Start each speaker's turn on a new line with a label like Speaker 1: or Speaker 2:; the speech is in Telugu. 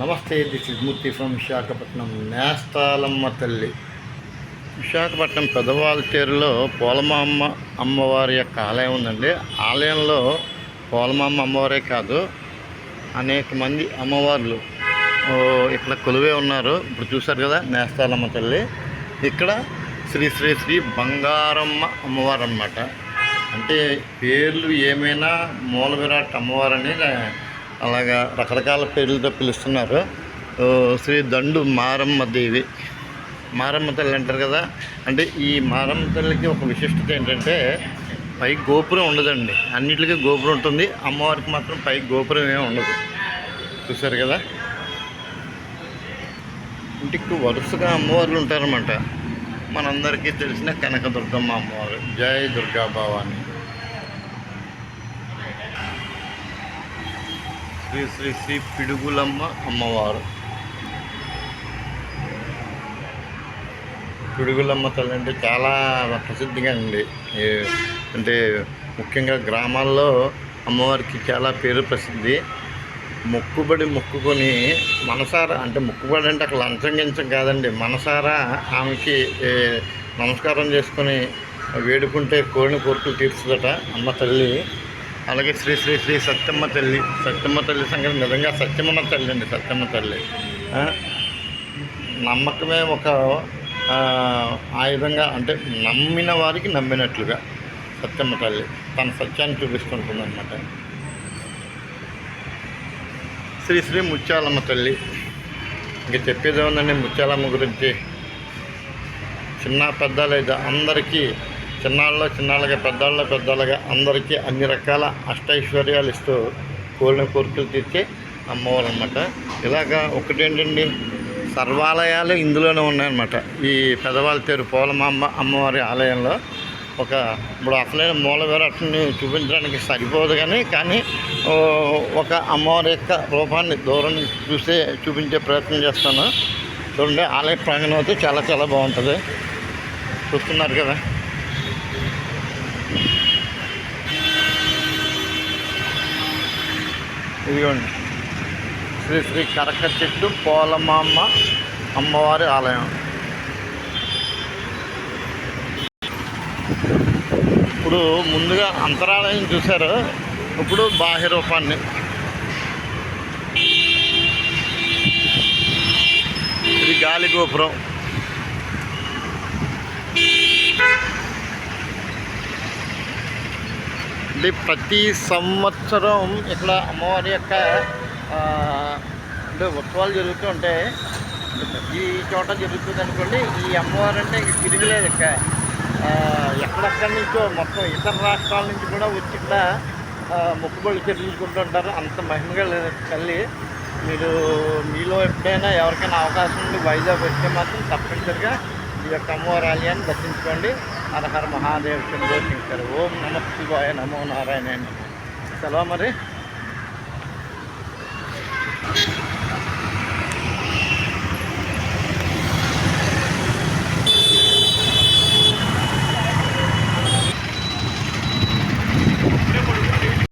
Speaker 1: నమస్తే this is Murthy from Visakhapatnam Nestalamma తల్లి. విశాఖపట్నం పెదవాల్తేరులో పోలమామ్మ అమ్మవారి యొక్క ఆలయం ఉందండి. ఆలయంలో పోలమామ్మ అమ్మవారే కాదు అనేక మంది అమ్మవార్లు. ఇక్కడ కొలువే ఉన్నారు. ఇప్పుడు చూశారు కదా నేస్తాలమ్మ తల్లి. ఇక్కడ శ్రీ శ్రీ శ్రీ బంగారమ్మ అమ్మవారు అన్నమాట అంటే పేర్లు ఏమైనా మూల విరాట్ అమ్మవారు అనేది అలాగా రకరకాల పేర్లతో పిలుస్తున్నారు. శ్రీ దండు మారమ్మ దేవి. మారమ్మ తల్లి అంటారు కదా. అంటే ఈ మారమ్మ తల్లికి ఒక విశిష్టత ఏంటంటే పై గోపురం ఉండదండి. అన్నిటికీ గోపురం ఉంటుంది. అమ్మవారికి మాత్రం పై గోపురం ఏమి ఉండదు. చూసారు కదా? ఇంటికి వరుసగా అమ్మవార్లు ఉంటారన్నమాట. మనందరికీ తెలిసిన కనకదుర్గమ్మ అమ్మవారు. జై దుర్గా భవాని. శ్రీ శ్రీ శ్రీ పిడుగులమ్మ అమ్మవారు. పిడుగులమ్మ తల్లి అంటే చాలా ప్రసిద్ధిగా ఉంది. అంటే ముఖ్యంగా గ్రామాల్లో అమ్మవారికి చాలా పేరు ప్రసిద్ధి. మొక్కుబడి మొక్కుకొని మనసారా అంటే మొక్కుబడి అంటే అక్కడ లంచం గించం కాదండి. మనసారా ఆమెకి నమస్కారం చేసుకొని వేడుకుంటే కోరిన కోరికలు తీర్చుదట అమ్మ తల్లి. అలాగే శ్రీ శ్రీ శ్రీ సత్యమ్మ తల్లి సత్యమ్మ తల్లి సంగతి నిజంగా సత్యమ్మ తల్లి అండి సత్యమ్మ తల్లి. నమ్మకమే ఒక ఆయుధంగా అంటే నమ్మిన వారికి నమ్మినట్లుగా సత్యమ్మ తల్లి తన సత్యాన్ని చూపిస్తుంటుంది అనమాట శ్రీ శ్రీ ముత్యాలమ్మ తల్లి. ఇంక చెప్పేది ఏముందండి ముత్యాలమ్మ గురించి? చిన్న పెద్ద లేదా అందరికీ చిన్నాళ్ళలో చిన్నాళ్ళగా పెద్దాళ్ళలో పెద్దాళ్ళగా అందరికీ అన్ని రకాల అష్టైశ్వర్యాలు ఇస్తూ కోరిన కోరికలు తీర్చే అమ్మవారు అనమాట ఇలాగా ఒకటేంటండి సర్వాలయాలు ఇందులోనే ఉన్నాయన్నమాట. ఈ పెదవాళ్ళ తేరు పోలమాంబ అమ్మవారి ఆలయంలో ఒక ఇప్పుడు అసలైన మూల విరాట్ని చూపించడానికి సరిపోదు కానీ కానీ ఒక అమ్మవారి యొక్క రూపాన్ని దూరం చూసే చూపించే ప్రయత్నం చేస్తాను. చూడండి ఆలయ ప్రాంగణం అయితే చాలా చాలా బాగుంటుంది. చూస్తున్నారు కదా? ఇదిగోండి. శ్రీ శ్రీ కరక చెట్టు పోలమామ్మ అమ్మవారి ఆలయం. ఇప్పుడు ముందుగా అంతరాలయం చూశారు. ఇప్పుడు బాహ్య రూపాన్ని ఇది గాలి గోపురం. ఇది ప్రతి సంవత్సరం ఇక్కడ అమ్మవారి యొక్క అంటే ఉత్సవాలు జరుగుతూ ఉంటాయి. ఈ ప్రతి చోట జరుగుతుంది అనుకోండి ఈ అమ్మవారు అంటే ఇంక తిరగలేదు ఇక్క ఎక్కడెక్కడి నుంచో మొత్తం ఇతర రాష్ట్రాల నుంచి కూడా వచ్చి ఇక్కడ ఆ, చెల్లించుకుంటూ చెల్లించుకుంటుంటారు అంత మహిమగా తల్లి. మీరు మీలో ఎప్పుడైనా ఎవరికైనా అవకాశం ఉండి వైజాగ్ వస్తే మాత్రం తప్పనిసరిగా ఈ యొక్క అమ్మవారాలయాన్ని దర్శించుకోండి. హరహర మహాదేవ్ శంభో శంకర్ ఓం నమ శివాయ నమో నారాయణ సెలవు మరి.